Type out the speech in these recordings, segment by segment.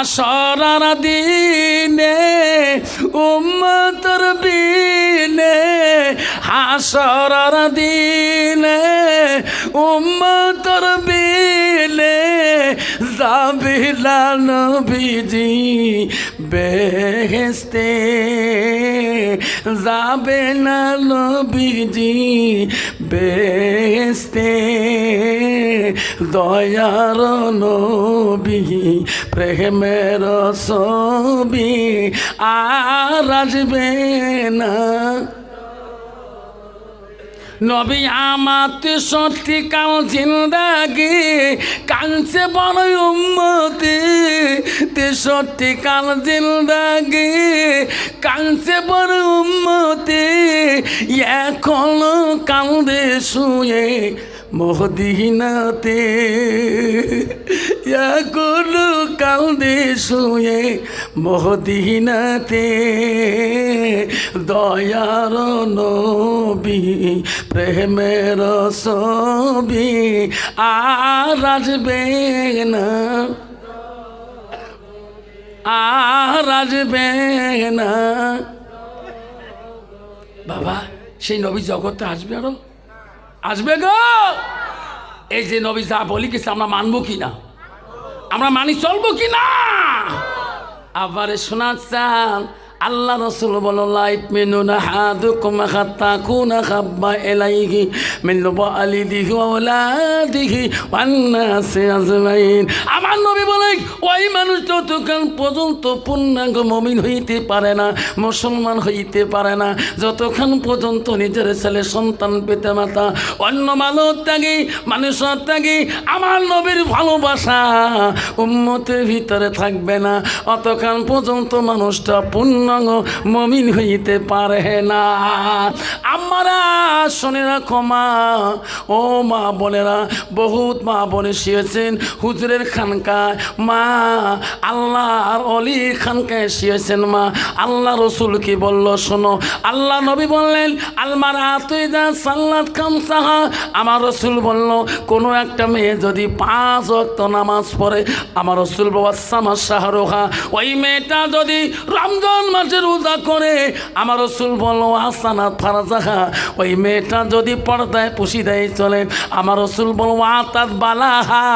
হাসরার দিনে উম্মতর বিনে হাসরার দিনে উম্মতর বিনে যাবিলা নবীজি বেহেস্তে যাবে না নবীজি বেহেস্তে দয়ার নবী প্রেমের ছবি আর আসবে না। নবী আমাত সত্যি কাল জিন্দাগি কালছে বড় উম্মতি। সত্যি কাল জিন্দাগি কালছে বড় উম্মতি। এখনও কাঁদে শুয়ে মহদিনাতে, এখনও কান্দে শুয়ে মহদিনাতে। দয়ার নবী, প্রেমের ছবি আর আসবে না। আর আসবে না। বাবা, সেই নবী জগতে আসবে আরও? আসবে গো? এই যে নবী যা বলি কিছু আমরা মানবো কি না আমরা মানি চলবো কি না আবারে শোনা চান আল্লাহ রসুল বলো লাইফ মেনু না হাদু কুমা খাত্তা কুনা খাব্বা এলাইহি মিল্লু আলি দিহি ওলা দিহি আজমাইন। আমার নবী বলে ওই যতক্ষণ পর্যন্ত পূর্ণাঙ্গ মমিন হইতে পারে না, মুসলমান হইতে পারে না যতক্ষণ পর্যন্ত নিজের ছেলে সন্তান পেতে মাতা, অন্য মানুষ ত্যাগী, মানুষের ত্যাগী, আমার নবীর ভালোবাসা উম্মতের ভিতরে থাকবে না। অতক্ষণ পর্যন্ত মানুষটা পূর্ণাঙ্গ মমিন হইতে পারে না। আমরা শুনে রাখো মা, ও মা বোনেরা, বহুত মা বোনে শিয়েছেন হুজুরের খানকায়। মা আল্লাহ আর অলির খানকায় শিয়েছেন মা। আল্লাহ রসুল কি বলল শোনো। আল্লাহ নবী বললেন, আলমার আতুই যা সাল্লাত খাম সাহা আমার রসুল বলল, কোনো একটা মেয়ে যদি পাঁচ অক্ত নামাজ পড়ে, আমার রসুল বাবা সামা শাহরুখা। ওই মেয়েটা যদি রমজান মাসে রোজা করে, আমার রসুল বলল আসানাত ফারাজাহা। ওই মেয়েটা যদি পর্দায় পুষি দেয় চলে, আমার রসুল বলল, আতাত বালাহা।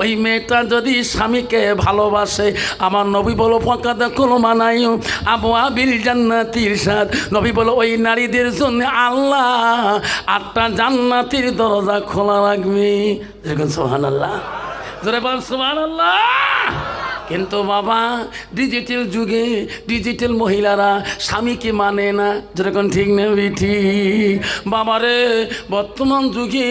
ওই মেয়েটা যদি স্বামীকে ভালোবাসে আমার নবী বলো পকাতে কোনো মানাই আবু আবিল জান্নাতির সাদ নবী বলো, ওই নারীদের জন্য আল্লাহ আটটা জান্নাতির দরজা খোলা রাখবি। দেখুন সোহান আল্লাহ জোরে বল সোহান আল্লাহ কিন্তু বাবা ডিজিটাল যুগে ডিজিটাল মহিলারা স্বামীকে মানে না। যেরকম ঠিক নেবি ঠিক। বাবারে বর্তমান যুগে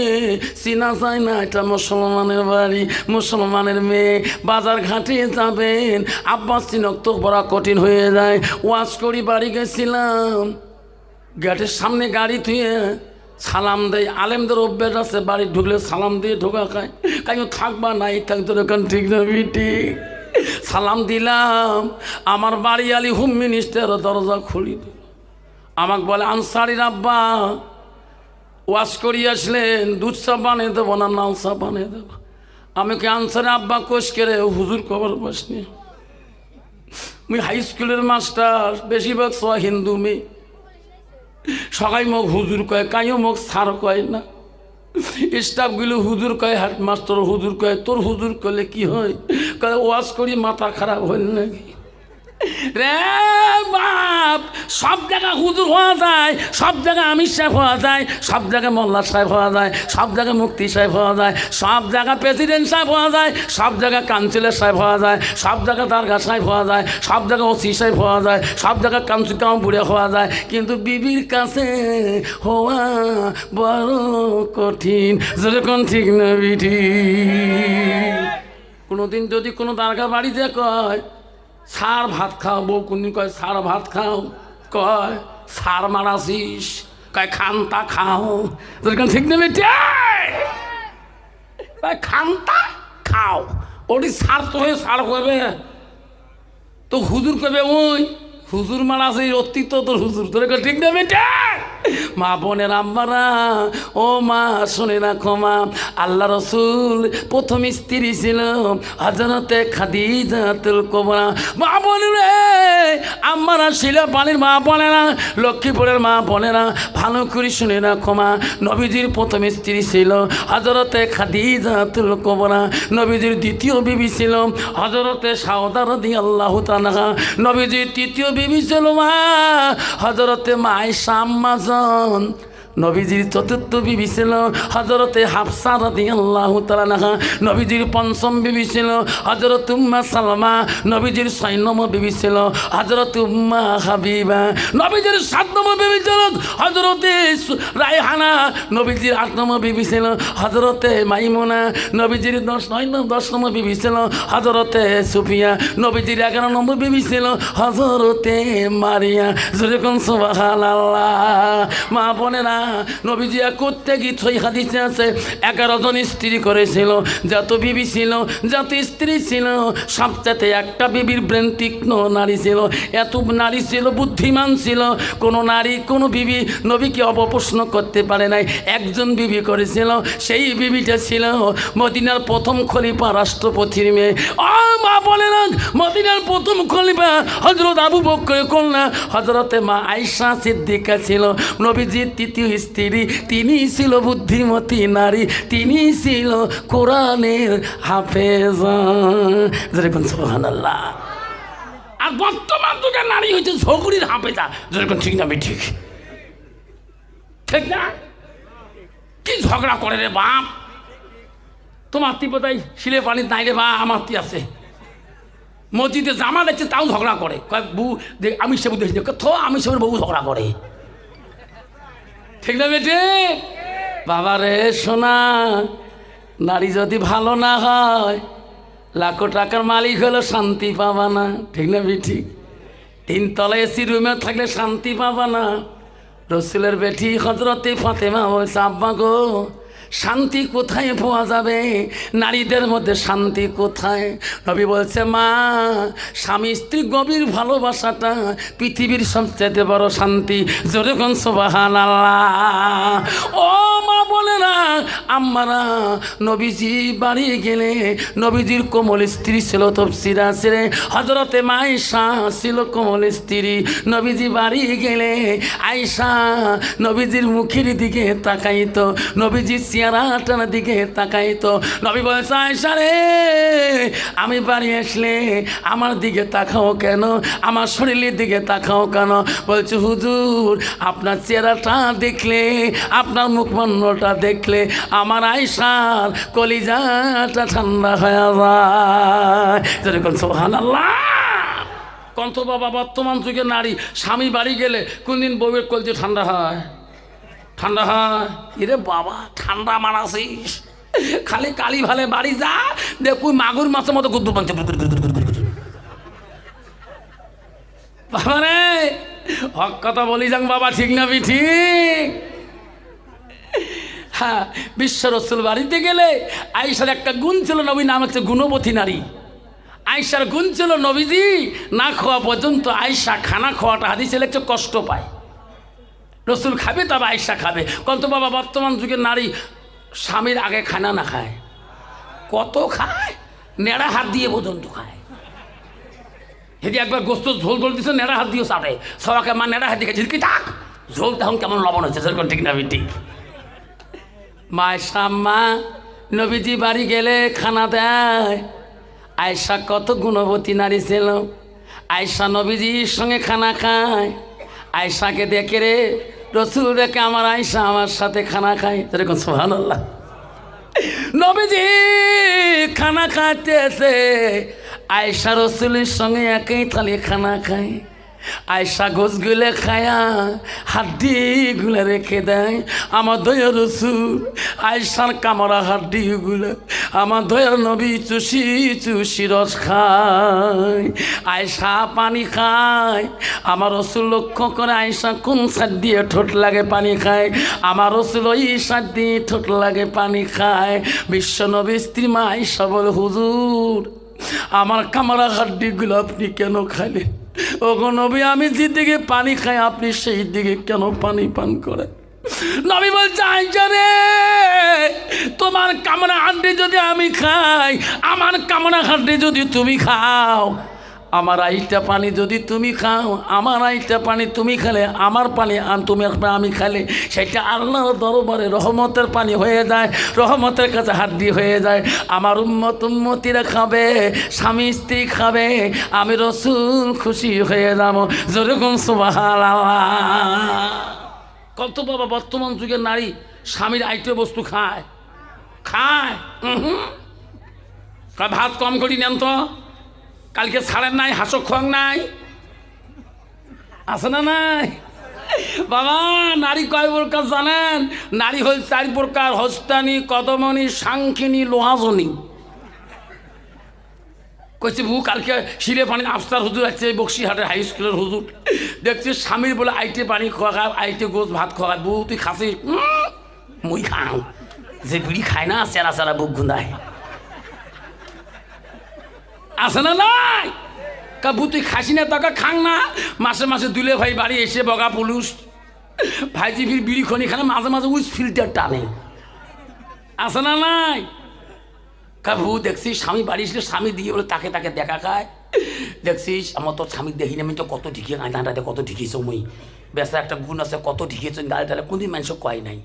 চিনা যায় না এটা মুসলমানের বাড়ি, মুসলমানের মেয়ে। বাজার ঘাটে যাবেন, আব্বাস চিনক তো বড় কঠিন হয়ে যায়। ওয়াশ করি বাড়ি গেছিলাম। গেটের সামনে গাড়ি থুয়ে সালাম দেয়। আলেমদের অভ্যাস আছে, বাড়ি ঢুকলে সালাম দিয়ে ঢোকা খায়। কাই থাকবা নাই, থাকতো ঠিক না ঠিক। সালাম দিলাম। আমার বাড়ি আলি হোম মিনিস্টার দরজা খুলি দিল। আমাকে বলে আনসারির আব্বা ওয়াশ করি আসলেন, দুধ চা বানিয়ে দেবো না নাল চা বানিয়ে দেবো? আমি কি আনসারে আব্বা কোষ করে? হুজুর কবর বসনি মুই হাই স্কুলের মাস্টার বেশিরভাগ সবাই হিন্দু মেয়ে। সবাই মোক হুজুর কয়, কাইও মোক সার কয় না? স্টাফগুলো হুজুর কয় হাট মাস্টার হুজুর কয়, তোর হুজুর করলে কি হয়? কয় ওয়াশ করি, মাথা খারাপ হইল নাকি? রে বাপ! সব জায়গায় হুজুর হওয়া যায়, সব জায়গায় আমির সাহেব হওয়া যায়, সব জায়গায় মোল্লা সাহেব হওয়া যায়, সব জায়গায় মুক্তি সাহেব হওয়া যায়, সব জায়গায় প্রেসিডেন্ট সাহেব হওয়া যায়, সব জায়গায় কাউন্সিলর সাহেব হওয়া যায়, সব জায়গায় দারগা সাহেব হওয়া যায়, সব জায়গায় ওসি সাহেব হওয়া যায়, সব জায়গায় কাউন্সিল বুড়ে হওয়া যায়। কিন্তু বিবির কাছে হওয়া বড় কঠিন, যেরকম ঠিক না বিঠি কোনোদিন যদি কোনো দারগা বাড়িতে কয় সার ভাত খাও, বউ কোনদিন কয় সার ভাত খাও। কয়, সার মারাছিস? কয়, খান্তা খাও। যেরকম ঠিক নেবে কয়, খান্তা খাও। ওটি সার তো হয়ে সার করবে তো হুজুর কবে ওই হুজুর মারাছি অতীত তোর হুজুর। তোর ঠিক নেবে মা বোনের আম্মারা, ও মা, শুনে রাখো মা, আল্লাহ রসুল প্রথম স্ত্রী ছিল হজরতে খাদিজাতুল কোবরা। মা বোনেরা, আম্মারা ছিল পানির মা বোনেরা, লক্ষ্মীপুরের মা বোনেরা, ভালো করে শুনে রাখো মা, নবীজির প্রথম স্ত্রী ছিল হজরতে খাদিজাতুল কোবরা, নবীজির দ্বিতীয় বিবি ছিল হজরতে সাউদার দি আল্লাহ তালাহা নবীজির তৃতীয় বিবি ছিল মা হজরতে মাই সাম্মাজন son. নবীজির চতুর্থ বিবি ছিল হজরতে হাফসা রাদি আল্লাহ তালাহা নবীজির পঞ্চম বিবি ছিল হজরত উম্মা সালমা। নবীজির ছয় নম্বর বিবি ছিল হজরত উম্মা হাবিবা। নবীজির সাত নম্বর বিবি ছিল হজরতে রায়হানা। নবীজির আট নম্বর বিবি ছিল হজরতে মাইমুনা। নবীজির দশ নয় দশ নম্বর বিবি ছিল হজরতে সুফিয়া। নবীজির এগারো নম্বর বিবি ছিল হজরতে মারিয়া। যেরকম আল্লাহ মা বোনেরা নবীজি করতে গিয়ে ছয় হাদিসে আছে, এগারো জন স্ত্রী করেছিল, যত বিবি ছিল, যত স্ত্রী ছিল সবচাতে একটা বিবির ব্রেন তীক্ষ্ণ নারী ছিল, এত নারী ছিল, বুদ্ধিমান ছিল, কোনো নারী, কোনো বিবি নবীকে অপপ্রশ্ন করতে পারে নাই। একজন বিবি করেছিল, সেই বিবিটা ছিল মদিনার প্রথম খলিফা রাষ্ট্রপতির মেয়ে। ও মা বলে না মদিনার প্রথম খলিফা হজরত আবু বক্কর কন্যা হজরতে মা আয়সা সিদ্দিকা ছিল, নবীজির তৃতীয় স্ত্রী, তিনি ছিল বুদ্ধিমতী নারী, তিনি ছিল কোরআনের হাফেজ। যেরকম আর বর্তমান যুগে নারী হচ্ছে ঝগড়ির হাফেজা। যেরকম ঠিক না ঠিক। ঠিক না? কি ঝগড়া করে রে বাপ? তোমার তিপতাই শিলে পানির নাই রে বা, আমার তি আছে। মসজিদে জামা দেখছে তাও ঝগড়া করে। কয়েক বউ আমি সে দেখছি থো আমি সবের বউ ঝগড়া করে। ঠিক না বেটে? বাবা রে সোনা নারী যদি ভালো না হয়, লাখো টাকার মালিক হলো শান্তি পাবা না। ঠিক না বেটি? তিনতলা এসি রুমে থাকলে শান্তি পাবা না। রসুলের বেটি হজরতে ফাতেমা বলছে, আব্বা গো শান্তি কোথায় পাওয়া যাবে? নারীদের মধ্যে শান্তি কোথায়? নবী বলছে, মা, স্বামী স্ত্রী গভীর ভালোবাসাটা পৃথিবীর সবচেয়ে বড় শান্তি। জোরে কোন সোবাহান ও মা বলে না আম্মারা, নবীজি বাড়ি গেলে নবীজির কোমল স্ত্রী ছিল তফসিরা ছেড়ে হজরতে মাইশা ছিল কোমল স্ত্রী। নবীজি বাড়ি গেলে আয়সা নবীজির মুখের দিকে তাকাইতো। নবীজির চেহারাটার দিকে তাকাইতো নবী বলছে আয়সা রে, আমি বাড়ি আসলে আমার দিকে তাকাও কেন? আমার শরীরের দিকে তাকাও কেন? বলছে, হুজুর, আপনার চেহারাটা দেখলে, আপনার মুখমণ্ডলটা দেখলে আমার আয়সার কলিজাটা ঠান্ডা হয়ে যায়। যেরকম সোহান আল্লাহ কন্ত বাবা বর্তমান যুগে নারী, স্বামী বাড়ি গেলে কোনদিন বউয়ের কলজে ঠান্ডা হয়? ঠান্ডা হয়। বাবা, ঠান্ডা মানাসিস। খালি কালি ভালে বাড়ি যা দেখুই মাগুর মাছের মতো গুদ্দু পাঞ্চে বাবা রে, হক কথা বলি যাং বাবা, ঠিক না বি ঠিক? হ্যাঁ বিশ্ব রসুল বাড়িতে গেলে আইসার একটা গুণ ছিল নবী, নাম হচ্ছে গুণবতী নারী। আয়সার গুণ ছিল নবীজি না খাওয়া পর্যন্ত আয়সা খানা খাওয়াটা হাদিসে একটু কষ্ট পায়। রসুল খাবে তবে আয়সা খাবে। কত বাবা, বর্তমান যুগের নারী স্বামীর আগে খানা না খায়। কত খায়? নেড়া হাত দিয়ে পর্যন্ত খায়। যদি একবার গোস্ত ঝোল ঝোল দিছে, নেড়া হাত দিয়ে চাটে সবাকে মা নেড়া হাত দিয়ে ঝিলকি থাক? ঝোল তখন কেমন লবণ হচ্ছে, সেরকম ঠিক না ঠিক। মায় শাম্মা নবীজি বাড়ি গেলে খানা দেয়। আয়সা কত গুণবতী নারী ছিল। আয়সা নবীজির সঙ্গে খানা খায়। আয়সাকে দেখে রে রসুল দেখে আমার আয়সা আমার সাথে খানা খায়। এরকম সোহান আল্লাহ নবীজি খানা খাইতেছে। আয়সা রসুলের সঙ্গে একই থালি খানা খায়। আয়সা গোছগুলো খায়া হাড্ডি গুলো রেখে দেয় আমার দয়া রসুল। আয়সার কামড়া হাড্ডি গুলো আমার দয়া নবী চুষি চুষি রস খায়। আয়সা পানি খায়, আমার রসুল লক্ষ্য করে আয়সা কোন সার দিয়ে ঠোঁট লাগে পানি খায়। আমার রসুল ওই সার দিয়ে ঠোঁট লাগে পানি খায়। বিশ্ব নবী স্ত্রী মা আয়সা বলে, হুজুর, আমার কামড়া হাড্ডিগুলো আপনি কেন খাইলেন? ও গো নবী, আমি যেদিকে পানি খাই, আপনি সেই দিকে কেন পানি পান করেন? নবী বলছে আইসা রে, তোমার কামনা হাড্ডি যদি আমি খাই, আমার কামনা হাড্ডি যদি তুমি খাও আমার আইটা পানি যদি তুমি খাও, আমার আইটা পানি তুমি খেলে, আমার পানি তুমি আমি খেলে, সেটা আল্লাহর দরবারে রহমতের পানি হয়ে যায়, রহমতের কাছে হাড্ডি হয়ে যায়। আমার উম্মত উম্মতিরা খাবে, স্বামী স্ত্রী খাবে, আমি রসুল খুশি হয়ে যাব। যেরকম সুবাহ কত বাবা, বর্তমান যুগের নারী স্বামীর আইটে বস্তু খায়। খায়। ভাত কম করি নেন তো? কালকে ছাড়েন নাই, হাসো খং নাই। আছে না নাই? বাবা, নারী কয় প্রকার জানেন? নারী হল চার প্রকার, হস্তানি, কদমনি, সাংখিনী, লোহাজনী। কইছে, বউ, কালকে শিরে পানি, আফসার হুজুর আছে বক্সিহাটের হাই স্কুলের হুজুর। দেখছি স্বামীর বলে আইটে পানি খাওয়া আইটে গোছ ভাত খাওয়া বউ, তুই খাসি মুই খাও। যে বিড়ি খায় না, চেরা চেরা বুক গুন্দায় আছে না নাই? কাবু তুই খাসি না, তাকে খাং না? মাসে মাসে দুলে ভাই বাড়ি এসে বগা পুলুস। ভাইজি ফির বিড়ি খনি খানে মাঝে মাঝে উইস ফিল্টার টানে। আছে না নাই? কাবু দেখছিস, স্বামী বাড়ি এসলে স্বামী দিয়ে বলে তাকে তাকে দেখা খায়। দেখছিস, আমার তো স্বামী দেখিনি, আমি তো কত ঢিকে গাঁদাটাতে কত ঢিকেছ মুই বেসা একটা গুণ আছে, কত ঢিকেছ গাড়ি টালে কোনদিন মানুষ কয় নাই।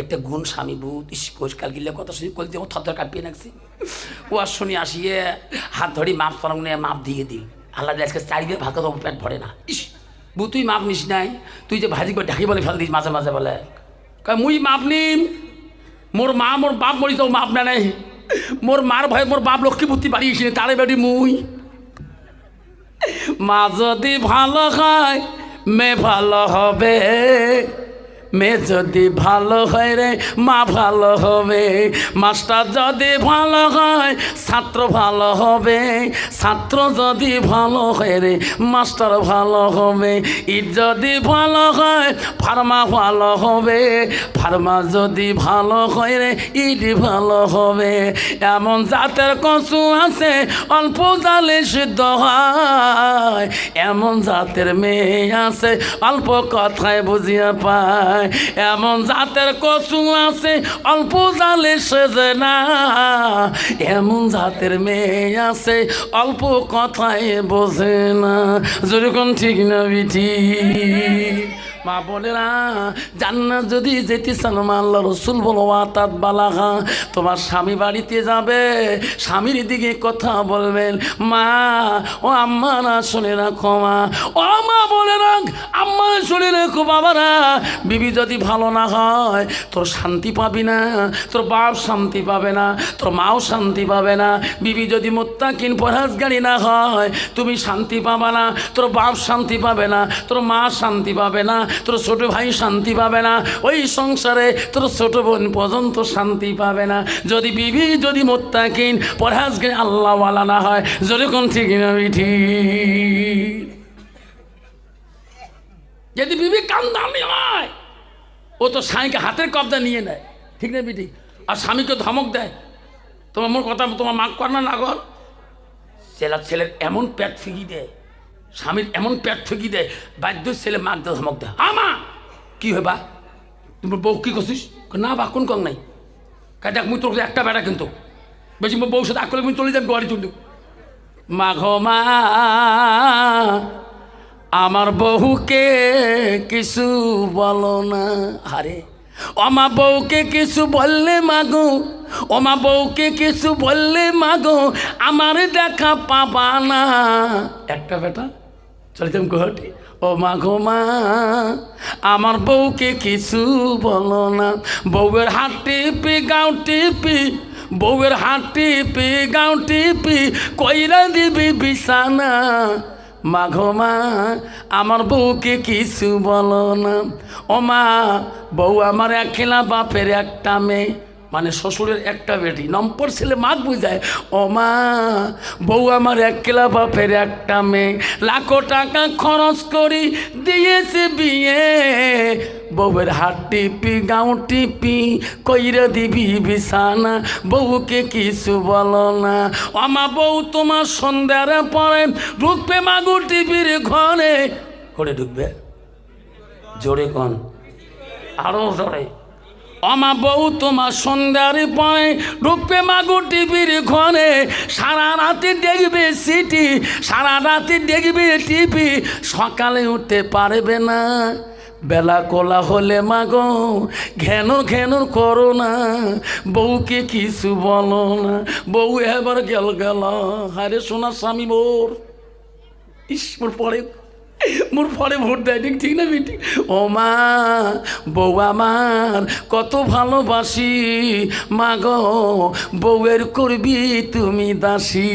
একটা গুণ স্বামী বুধ ইস কাল গিলে কত শুনি কল দিয়ে থর কাটিয়ে নাকছি। ও আর শুনি আসিয়ে হাত ধরি মাপ ফরম নিয়ে মাপ দিয়ে দিল। আল্লাহ আজকে চারিদিকে ভাত তো পেট ভরে না। ইস বু তুই মাপ নিস নাই, তুই যে ভাজি করে ঢাকি বলে ফেল দিস মাঝে মাঝে বলে। মুই মাপ নিম? মোর মা, মোর বাপ মরি তো মাপ না নাই। মোর মার ভয়ে মোর বাপ লক্ষ্মী বুদ্ধি বাড়িয়েছিল তারে বেটি মুই। মা যদি ভালো হয়, মে ভালো হবে। মেয়ে যদি ভালো হয় রে, মা ভালো হবে। মাস্টার যদি ভালো হয়, ছাত্র ভালো হবে। ছাত্র যদি ভালো হয় রে, মাস্টার ভালো হবে। ইট যদি ভালো হয়, ফার্মা ভালো হবে। ফার্মা যদি ভালো হয় রে, ইট ভালো হবে। এমন জাতের কচু আছে, অল্প জালে সিদ্ধ হয়। এমন জাতের মেয়ে আছে, অল্প কথায় বুঝিয়া পায়। এমন জাতের কচু আছে, অল্প জালে সেজে না। এমন জাতের মেয়ে আছে, অল্প কথায় বোঝে না। যেরকম ঠিক না বিঠি মা না জান্নাত যদি যেতে চান, মা আল্লাহ রসুল বলো তাত বালাহা তোমার স্বামী বাড়িতে যাবে, স্বামীর দিকে কথা বলবেন। মা, ও আম্মা না শুনে রাখো, মা। ও মা বলে রাখ আম্মা শুনে রাখো বাবারা, বিবি যদি ভালো না হয়, তোর শান্তি পাবি না, তোর বাপ শান্তি পাবে না, তোর মাও শান্তি পাবে না, বিবি যদি মোত্তাকিন পরাজগাড়ি না হয়, তুমি শান্তি পাবে না, তোর বাপ শান্তি পাবে না, তোর মা শান্তি পাবে না, তোর ছোট ভাই শান্তি পাবে না, ওই সংসারে তোর ছোট বোন পর্যন্ত শান্তি পাবে না। যদি বিবি যদি মোত্তাকিন পরাজগাড়ি আল্লাহওয়ালা না হয়, যেরকম ঠিক না ঠিক। যদি বিবি কান্দানি হয় ও তো স্বামীকে হাতের কবজা নিয়ে নেয় ঠিক না বিটি আর স্বামীকে ধমক দেয় তোমার মোর কথা তোমার মাক কর না না কর ছেলের ছেলের এমন পেট ফিকি দেয় স্বামীর এমন পেট ফিকি দেয় বাধ্য ছেলে মাক দিয়ে ধমক দেয় আমা কি হয় বা তুমি বউ কি করছিস না বা কোন কং নাই কাজ দেখ মুই তোর একটা বেড়া কিন্তু বেশি বউ সাথে আকলে মুই চলে যান গোয়ারি চুন্ডু মাঘ মা আমার বহুকে কিছু বলো না। আরে অমা বউকে কিছু বললে মাগো, ওমা বউকে কিছু বললে মাগো, আমার দেখা পাবা না। একটা বেটা চলিতাম গুয়াহাটি। ও মাঘো মা, আমার বউকে কিছু বলো না। বউয়ের হাত টিপি, গাও টিপি, বউয়ের হাত টিপি, গাও টিপি, কইরা দিবি বিছানা। মাঘো মা, আমার বউকে কিছু বলো না। ও মা, বউ আমার একলা বাপের একটা মেয়ে মানে শ্বশুরের একটা বেটি। নম্পর ছেলে মাঘ বুঝায়, ও মা, বউ আমার একখেলা বাপের একটা মেয়ে। লাখো টাকা খরচ করি দিয়েছে বিয়ে। বউয়ের হাত টিপি, গাও টিপি, কইরে দিবি বিছানা। বউকে কিছু বলো না। আমা বউ তোমার সন্ধ্যার পরে ঢুকবে মাগু টিপির ঘরে। করে ঢুকবে? জোরে কন। আরও জোরে। আমা বউ তোমার সন্ধ্যার পরে ঢুকবে মাগু টিভির ঘরে। সারা রাতে দেখবে সিটি, সারা রাতে দেখবে টিভি। সকালে উঠতে পারবে না। বেলা কলা হলে মাগো, ঘেন ঘেন করো না বউকে কিছু বলো না, বউ এবার গেল গেল। হারে সোনা স্বামী ইস, মোর পরে মোর পরে ভোট দেয়, ঠিক ঠিক না বেটি ও মা, বউ আমার, কত ভালোবাসি। মা গো, বউয়ের করবি তুমি দাসী।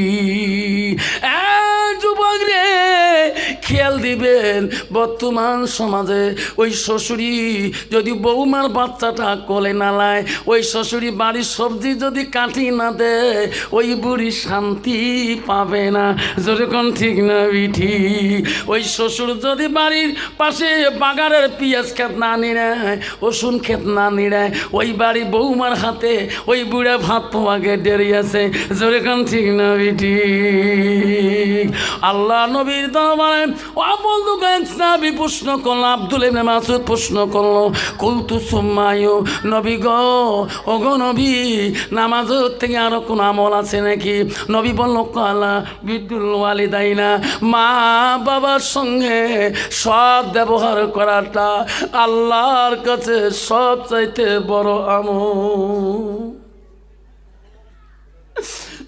যুবক রে, খেয়াল দিবেন, বর্তমান সমাজে ওই শ্বশুরি যদি বৌমার বাচ্চাটা কোলে নালায়, ওই শ্বশুরি বাড়ির সবজি যদি কাটি না দেয়, ওই বুড়ি শান্তি পাবে না। যেরকম ঠিক না বিঠি ওই শ্বশুর যদি বাড়ির পাশে বাগানের পিঁয়াজ খেত না নিড়ায় রসুন খেত না নিড়ায় ওই বাড়ি বৌমার হাতে ওই বুড়ে ভাত তোমাকে ডেরি আছে। যেরকম ঠিক না বিঠি আল্লাহ নবীর দরবারে অবন্ধু সাবি প্রশ্ন করল, আব্দুল ইবনে মাসুদ প্রশ্ন করল, কুলতু সুম্মায়ু, নবী গো ও গো নবী, নামাজের থেকে আরও কোন আমল আছে নাকি? নবী বলল, কালা বিদ্যুল ওয়ালিদাইনা, মা বাবার সঙ্গে সৎ ব্যবহার করাটা আল্লাহর কাছে সব চাইতে বড় আমল।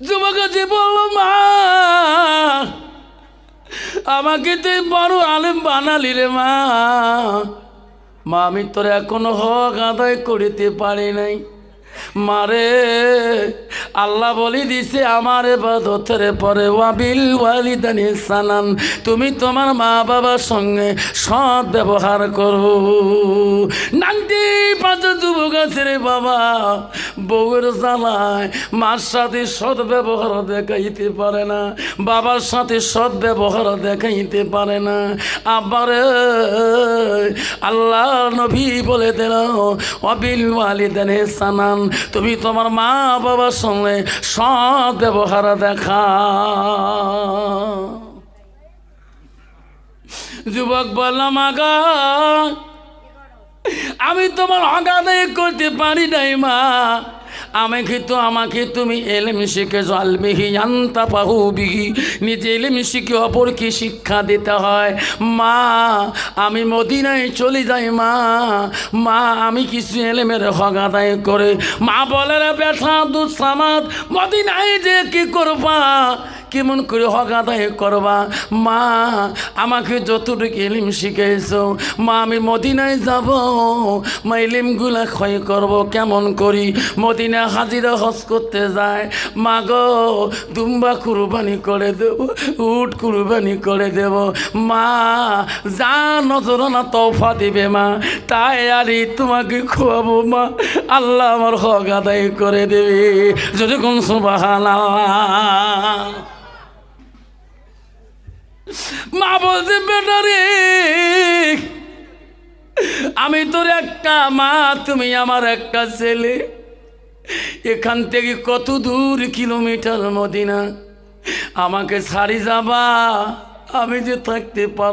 যুবক বলল, মা, আমাকে তুই বড় আলেম বানালি রে মা। মা, আমি তোর এখনও হক আদায় করিতে পারি নাই। মারে, আল্লাহ বলি দিছে আমার এবাদতের পরে, ওয়াবিল ওয়ালিদানি সানান, তুমি তোমার মা বাবার সঙ্গে সৎ ব্যবহার করো। নান্দি পাঁচ যুবক আছে রে বাবা, বউয়ের জ্বালায় মার সাথে সৎ ব্যবহার দেখাইতে পারে না, বাবার সাথে সৎ ব্যবহার দেখাইতে পারে না। আবার আল্লাহ নবী বলে দিল অবিল ওয়ালিদানে সানান তুমি তোমার মা বাবার সঙ্গে সৎ ব্যবহার দেখা। যুবক বললাম, আগা, আমি তোমার অগাদায় করতে পারি নাই মা। আমাকে তো, আমাকে তুমি এলেম শিখে জলবিহি আন্তা পাহুবিহি নিজে এলেম শিখে অপরকে শিক্ষা দিতে হয়। মা, আমি মদিনায় চলে যাই, মা। মা, আমি কিছু এলেমের হগাদায় করে। মা বলে ব্যথা দুঃসামাদ, মদিনায় যে কি করবা? কেমন করে হক আদায় করবা? মা, আমাকে যতটুকু এলিম শিখেছো মা, আমি মদিনায় যাব। মা এলিমগুলা ক্ষয় করব কেমন করি? মদিনা হাজিরা হজ করতে যায়। মা গো, দুম্বা কুরবানি করে দেব, উট কুরবানি করে দেব। মা, যা নজর না তৌফা দিবে মা, তাই আরে তোমাকে খোয়াবো মা। আল্লাহ আমার হক আদায় করে দেবে। যদি কোন সুবাহান আল্লাহ মা বলছে আমি তোর একটা মা, তুমি আমার একটা ছেলে। এখান থেকে কত দূর কিলোমিটার মদিনা? আমাকে ছাড়ি যাবা, আমি যে থাকতে পার